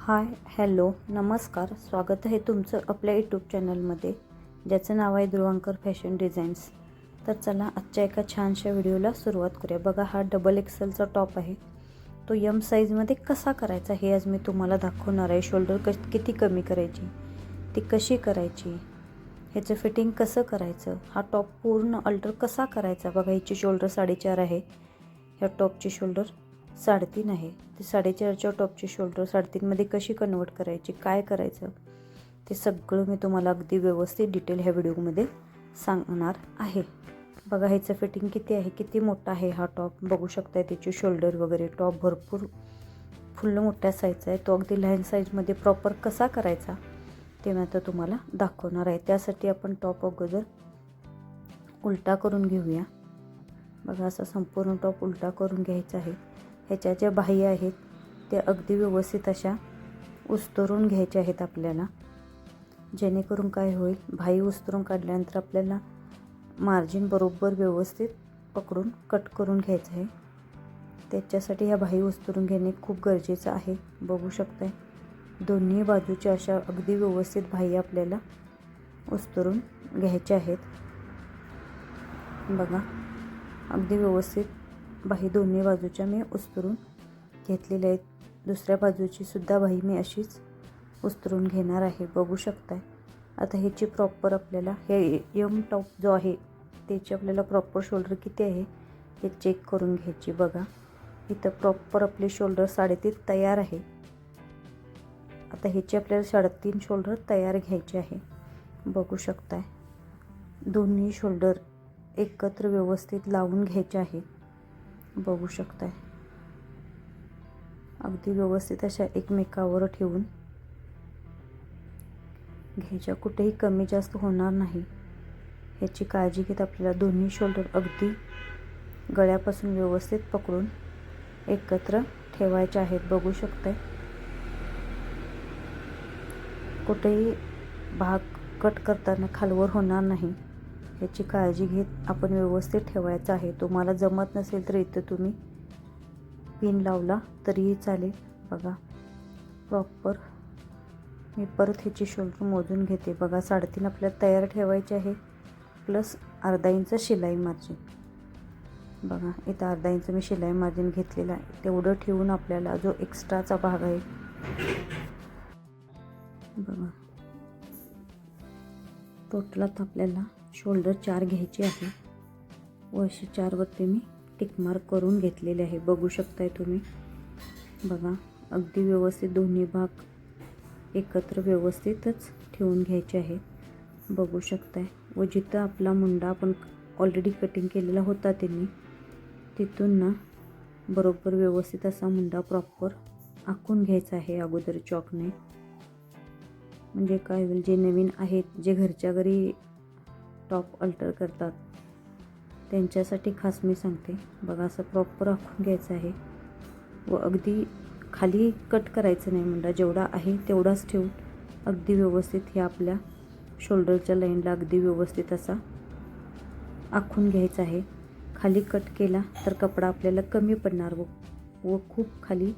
Hi hello नमस्कार. स्वागत आहे तुमचं आपल्या यूट्यूब चॅनलमध्ये. ज्याचं नाव आहे ध्रुवांकर फॅशन डिझाईन्स. तर चला आजच्या एका छानशा व्हिडिओला सुरुवात करूया. बघा हा डबल एक्सेलचा टॉप आहे. तो यम साईजमध्ये कसा करायचा हे आज मी तुम्हाला दाखवणार आहे. शोल्डर क किती कमी करायची ती कशी करायची ह्याचं फिटिंग कसं करायचं हा टॉप पूर्ण अल्टर कसा करायचा? बघा हिची शोल्डर साडेचार आहे. ह्या टॉपची शोल्डर साडेतीन आहे. ते साडेचारच्या टॉपची शोल्डर साडेतीनमध्ये कशी कन्वर्ट करायची काय करायचं ते सगळं मी तुम्हाला अगदी व्यवस्थित डिटेल ह्या व्हिडिओमध्ये सांगणार आहे. बघा ह्याचं फिटिंग किती आहे किती मोठा आहे हा टॉप. बघू शकताय त्याची शोल्डर वगैरे टॉप भरपूर फुल्ल मोठ्या साईजचा आहे. तो अगदी लहान साईजमध्ये प्रॉपर कसा करायचा ते मी आता तुम्हाला दाखवणार आहे. त्यासाठी आपण टॉप अगोदर उलटा करून घेऊया. बघा असा संपूर्ण टॉप उलटा करून घ्यायचा आहे. ह्याच्या ज्या बाह्य आहेत त्या अगदी व्यवस्थित अशा उस्तरून घ्यायच्या आहेत आपल्याला. जेणेकरून काय होईल भाई उस्तरून काढल्यानंतर आपल्याला मार्जिन बरोबर व्यवस्थित पकडून कट करून घ्यायचं आहे. त्याच्यासाठी ह्या बाही उस्तरून घेणे खूप गरजेचं आहे. बघू शकताय दोन्ही बाजूच्या अशा अगदी व्यवस्थित बाही आपल्याला उस्तरून घ्यायच्या आहेत. बघा अगदी व्यवस्थित बाही दोन्ही बाजूच्या मी उस्तरून घेतलेल्या आहेत. दुसऱ्या बाजूची सुद्धा बाही मी अशीच उस्तरून घेणार आहे. बघू शकताय. आता ह्याची प्रॉपर आपल्याला हे यम टॉप जो आहे त्याची आपल्याला प्रॉपर शोल्डर किती आहे हे चेक करून घ्यायची बघा. इथं प्रॉपर आपले शोल्डर साडेतीन तयार आहे. आता ह्याची आपल्याला साडेतीन शोल्डर तयार घ्यायचे आहे. बघू शकताय. दोन्ही शोल्डर एकत्र व्यवस्थित लावून घ्यायचे आहे. बघू शकताय. अगदी व्यवस्थित अशा एकमेकावर ठेवून घ्यायच्या कुठेही कमी जास्त होणार नाही. ह्याची काळजी घेत आपल्याला दोन्ही शोल्डर अगदी गळ्यापासून व्यवस्थित पकडून एकत्र ठेवायचे आहेत. बघू शकताय. कुठेही भाग कट करताना खालवर होणार नाही. याची काळजी घेत आपण व्यवस्थित ठेवायचं आहे. तुम्हाला जमत नसेल तर इथं तुम्ही पिन लावला तरीही चालेल. बघा प्रॉपर मी परत ह्याची शोल्डर मोजून घेते. बघा साडेतीन आपल्याला तयार ठेवायचे आहे. प्लस अर्धा इंच शिलाई मार्जिन बघा इथं अर्धा इंच मी शिलाई मार्जिन घेतलेलं आहे. तेवढं ठेवून आपल्याला जो एक्स्ट्राचा भाग आहे. बघा टोटलात आपल्याला शोल्डर चार घ्यायचे आहे. व असे चारवरती मी टिकमार्क करून घेतलेले आहे. बघू शकताय तुम्ही. बघा अगदी व्यवस्थित दोन्ही भाग एकत्र व्यवस्थितच ठेवून घ्यायचे आहे बघू शकताय. व जिथं आपला मुंडा आपण ऑलरेडी कटिंग केलेला होता त्यांनी तिथून ना बरोबर व्यवस्थित असा मुंडा प्रॉपर आखून घ्यायचा आहे अगोदर चॉकने म्हणजे काय होईल जे नवीन आहेत जे घरच्या घरी टॉप अल्टर करतात. त्यांच्यासाठी खास मी सांगते. बघा असं प्रॉपर आखून घ्यायचं आहे. व अगदी खाली कट करायचं नाही म्हणता जेवढा आहे तेवढाच ठेवून अगदी व्यवस्थित हे आपल्या शोल्डरच्या लाईनला अगदी व्यवस्थित असा आखून घ्यायचा आहे. खाली कट केला तर कपडा आपल्याला कमी पडणार व व खूप खाली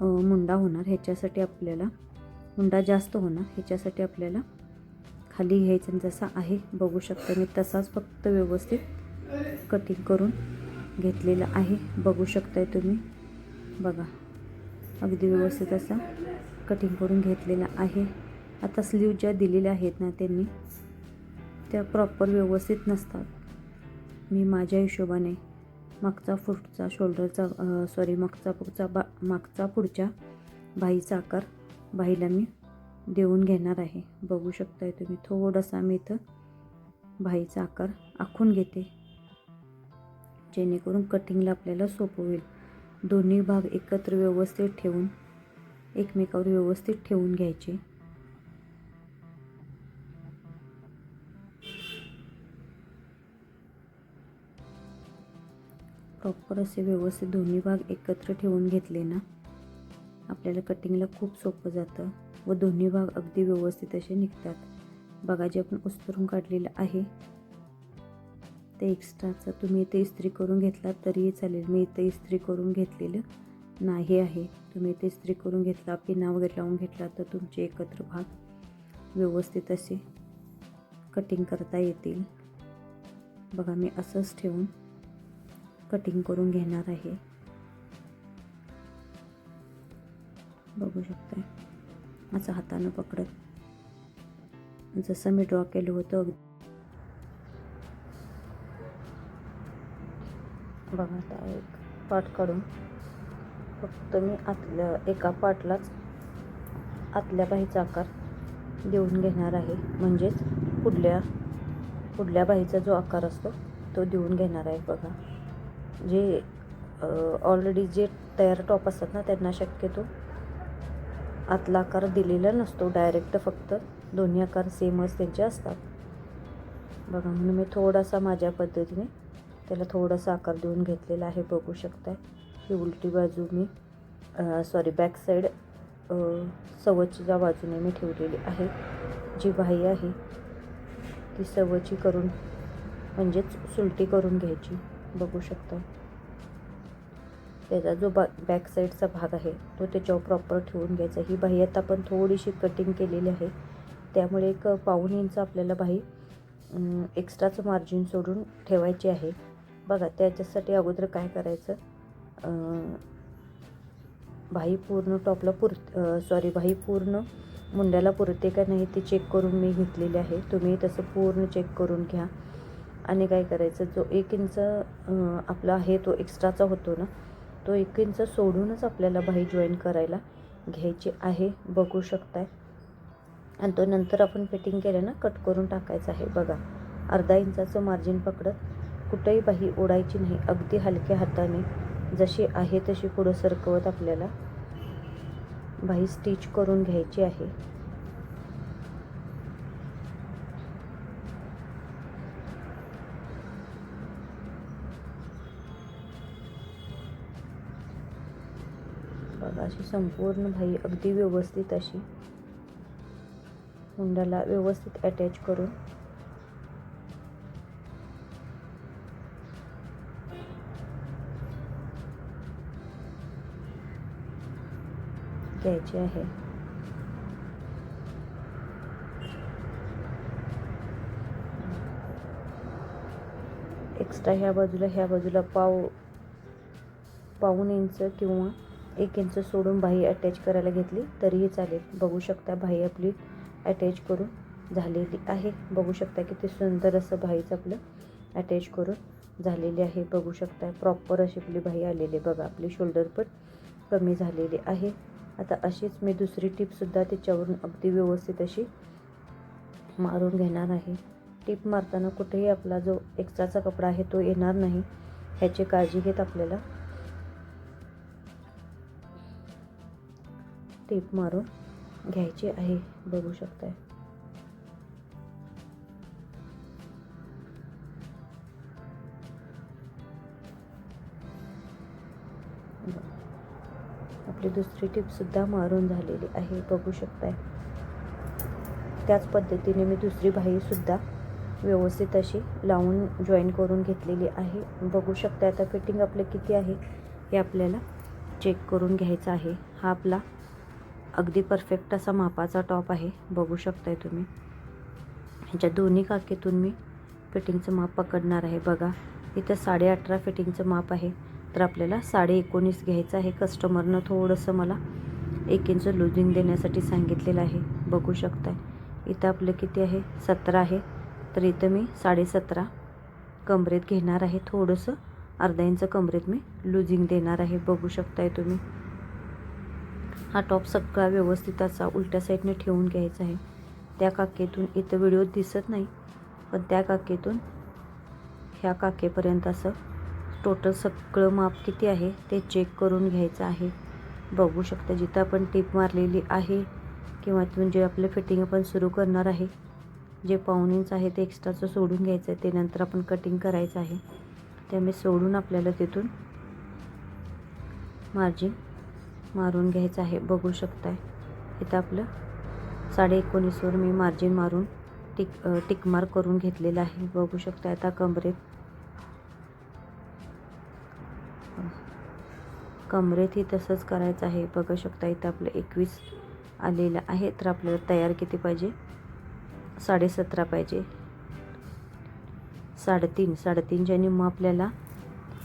मुंडा होणार. ह्याच्यासाठी आपल्याला मुंडा जास्त होणार. ह्याच्यासाठी आपल्याला खाली घ्यायचं जसा आहे बघू शकता मी तसाच फक्त व्यवस्थित कटिंग करून घेतलेला आहे. बघू शकताय तुम्ही. बघा. अगदी व्यवस्थित असा कटिंग करून घेतलेला आहे. आता स्लीव ज्या दिलेल्या आहेत ना त्यांनी त्या प्रॉपर व्यवस्थित नसतात. मी माझ्या हिशोबाने मागचा पुढचा शोल्डरचा सॉरी मागचा पुढचा बा मागचा पुढच्या बाईचा आकार बाईला मी. देऊन घेणार आहे. बघू शकताय तुम्ही. थोडासा मी इथं बाईचा आकार आखून घेते. जेणेकरून कटिंगला आपल्याला सोपं होईल. दोन्ही भाग एकत्र व्यवस्थित ठेवून एकमेकावर व्यवस्थित ठेवून घ्यायचे. प्रॉपर असे व्यवस्थित दोन्ही भाग एकत्र ठेवून घेतले ना आपल्याला कटिंगला खूप सोपं जातं. व दोन्ही भाग अगदी व्यवस्थित असे निघतात. बघा जे आपण उस्तरून काढलेलं आहे ते एक्स्ट्राचं तुम्ही इथे इस्त्री करून घेतलात तरीही चालेल. मी इथे इस्त्री करून घेतलेलं नाही आहे. तुम्ही ते इस्त्री करून घेतला पिना वगैरे लावून घेतला तर तुमचे एकत्र भाग व्यवस्थित असे कटिंग करता येतील. बघा मी असंच ठेवून कटिंग करून घेणार आहे. बघू शकता माझं हातानं पकडत. जसं मी ड्रॉ केलं होतं अगदी. बघा आता एक पाट काढून. फक्त मी आतल्या एका पाटलाच आतल्या बाहीचा आकार देऊन घेणार आहे. म्हणजेच पुढल्या पुढल्या बाहीचा जो आकार असतो तो देऊन घेणार आहे बघा. जे ऑलरेडी जे तयार टॉप असतात ना त्यांना शक्यतो आतला आकार दिलेला नसतो. डायरेक्ट फक्त दोन्ही आकार सेमच त्यांचे असतात. बघा म्हणून मी थोडासा माझ्या पद्धतीने त्याला थोडासा आकार देऊन घेतलेला आहे. बघू शकताय. ही उलटी बाजू मी सॉरी बॅक साईड सवचीच्या बाजूने मी ठेवलेली आहे. जी बाही आहे ती सवची करून म्हणजेच सुलटी करून घ्यायची. बघू शकता त्याचा जो बा बॅक साईडचा भाग आहे तो त्याच्यावर प्रॉपर ठेवून घ्यायचा. ही बाही आता आपण थोडीशी कटिंग केलेली आहे. त्यामुळे एक पाऊन इंच आपल्याला बाही एक्स्ट्राचं मार्जिन सोडून ठेवायची आहे. बघा त्याच्यासाठी अगोदर काय करायचं? बाही पूर्ण टॉपला पुर सॉरी बाही पूर्ण मुंड्याला पुरते का नाही ते चेक करून मी घेतलेले आहे. तुम्ही तसं पूर्ण चेक करून घ्या. आणि काय करायचं? जो एक इंच आपला आहे तो एक्स्ट्राचा होतो ना तो एक इंच सोडूनच आपल्याला बाही जॉईन करायला घ्यायची आहे बघू शकताय. आणि तो नंतर आपण फिटिंग केलं ना कट करून टाकायचं आहे. बघा अर्धा इंचाचं मार्जिन पकडत कुठंही बाही ओढायची नाही. अगदी हलक्या हाताने जशी आहे तशी पुढं सरकवत आपल्याला बाही स्टिच करून घ्यायची आहे. बघा अशी संपूर्ण भाई अगदी व्यवस्थित अशी हुंड्याला व्यवस्थित अटॅच करून. घ्यायची आहे. एक्स्ट्रा ह्या बाजूला ह्या बाजूला पाव पाऊन इंच किंवा एक इंच सोडून बाही अटॅच करायला घेतली तरीही चालेल. बघू शकता बाही आपली अटॅच करून झालेली आहे. बघू शकता किती सुंदर असं बाहीचं आपलं अटॅच करून झालेली आहे. बघू शकता प्रॉपर अशी आपली बाही आलेली बघा आपली शोल्डर पण कमी झालेली आहे. आता अशीच मी दुसरी टीपसुद्धा त्याच्यावरून अगदी व्यवस्थित अशी मारून घेणार आहे. टीप मारताना कुठेही आपला जो एक्स्ट्राचा कपडा आहे तो येणार नाही. ह्याची काळजी घेत आपल्याला टेप मारून घ्यायची आहे. बघू शकताय. आपली दुसरी टीपसुद्धा मारून झालेली आहे. बघू शकताय. त्याच पद्धतीने मी दुसरी बाहीसुद्धा व्यवस्थित अशी लावून जॉईन करून घेतलेली आहे. बघू शकता आता फिटिंग आपलं किती आहे हे आपल्याला चेक करून घ्यायचं आहे. हा आपला अगदी परफेक्ट असा मापाचा टॉप आहे. बघू शकताय तुम्ही. ह्याच्या दोन्ही काकेतून मी फिटिंगचं माप पकडणार आहे. बघा इथं साडे अठरा फिटिंगचं माप आहे. तर आपल्याला साडे एकोणीस घ्यायचं आहे. कस्टमरनं थोडंसं मला एक इंच लुझिंग देण्यासाठी सांगितलेलं आहे. बघू शकताय. इथं आपलं किती आहे? सतरा आहे. तर इथं मी साडेसतरा कमरेत घेणार आहे. थोडंसं अर्धा इंच कमरेत मी लुझिंग देणार आहे. बघू शकताय तुम्ही. हा टॉप सगळा व्यवस्थित असा उलट्या साईडने ठेवून घ्यायचा आहे. त्या काकेतून इथं व्हिडिओ दिसत नाही पण त्या काकेतून ह्या काकेपर्यंत असं टोटल सगळं माप किती आहे ते चेक करून घ्यायचं आहे. बघू शकता जिथं आपण टीप मारलेली आहे किंवा तिथून जे आपलं फिटिंग आपण सुरू करणार आहे जे पाऊन इंच आहे ते एक्स्ट्राचं सोडून घ्यायचं आहे ते नंतर आपण कटिंग करायचं आहे. त्यामुळे सोडून आपल्याला तिथून मार्जिन मारून घ्यायचं आहे. बघू शकताय. इथं आपलं साडे एकोणीसवर मी मार्जिन मारून टिक टिकमार करून घेतलेलं आहे. बघू शकता आता कमरेत. कमरेतही तसंच करायचं आहे. बघू शकता इथं आपलं एकवीस आलेलं आहे. तर आपल्याला तयार किती पाहिजे? साडेसतरा पाहिजे. साडेतीन साडेतीनच्या मग आपल्याला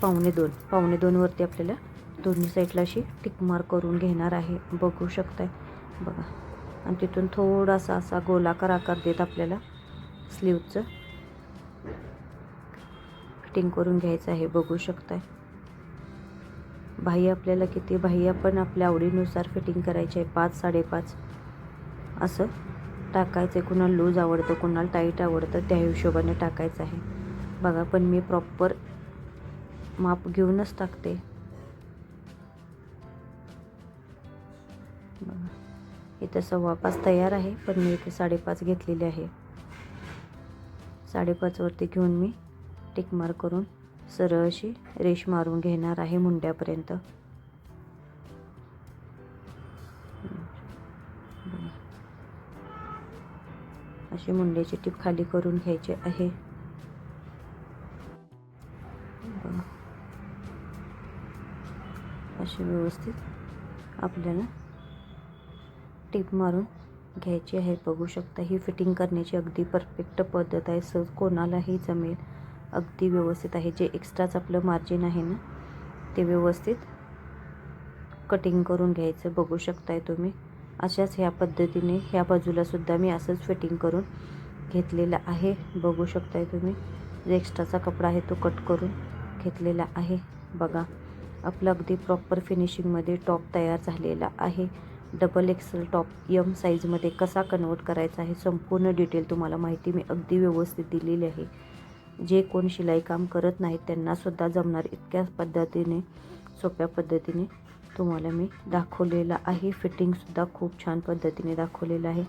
पावणे दोन पावणे दोनवरती आपल्याला दोन्ही साईडला अशी टिक मार्क करून घेणार आहे. बघू शकताय. बघा. आणि तिथून थोडासा असा गोलाकार आकार देत आपल्याला स्लीवचं फिटिंग करून घ्यायचं आहे. बघू शकताय. बाह्य आपल्याला किती बाह्य पण आपल्या आवडीनुसार फिटिंग करायची आहे. पाच साडेपाच. असं टाकायचं आहे कुणाला लूज आवडतं कुणाला टाईट आवडतं त्या हिशोबाने टाकायचं आहे. बघा पण मी प्रॉपर माप घेऊनच टाकते. इथं सव्वा पाच तयार आहे पण मी इथे साडेपाच घेतलेली आहे. साडेपाचवरती घेऊन मी टिक करून सरळ अशी रेश मारून घेणार आहे मुंड्यापर्यंत. अशी मुंड्याची टीप खाली करून घ्यायची आहे. अशी व्यवस्थित आपल्याला टीप मारून घ्यायची आहे. बघू शकता ही फिटिंग करण्याची अगदी परफेक्ट पद्धत आहे. सर कोणालाही जमेल अगदी व्यवस्थित आहे. जे एक्स्ट्राच आपलं मार्जिन आहे ना ते व्यवस्थित कटिंग करून घ्यायचं. बघू शकताय तुम्ही. अशाच ह्या पद्धतीने ह्या बाजूला सुद्धा मी असंच फिटिंग करून घेतलेलं आहे. बघू शकताय तुम्ही. जो एक्स्ट्राचा कपडा आहे तो कट करून घेतलेला आहे. बघा आपलं अगदी प्रॉपर फिनिशिंगमध्ये टॉप तयार झालेला आहे. डबल एक्सेल टॉप यम साईजमध्ये कसा कन्वर्ट करायचा आहे संपूर्ण डिटेल तुम्हाला माहिती मी अगदी व्यवस्थित दिलेली आहे. जे कोण शिलाई काम करत नाहीत त्यांनासुद्धा जमणार इतक्या पद्धतीने सोप्या पद्धतीने तुम्हाला मी दाखवलेलं आहे. फिटिंगसुद्धा खूप छान पद्धतीने दाखवलेलं आहे.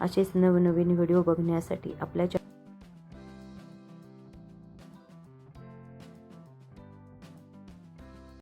असेच नवनवीन व्हिडिओ बघण्यासाठी आपल्या च्या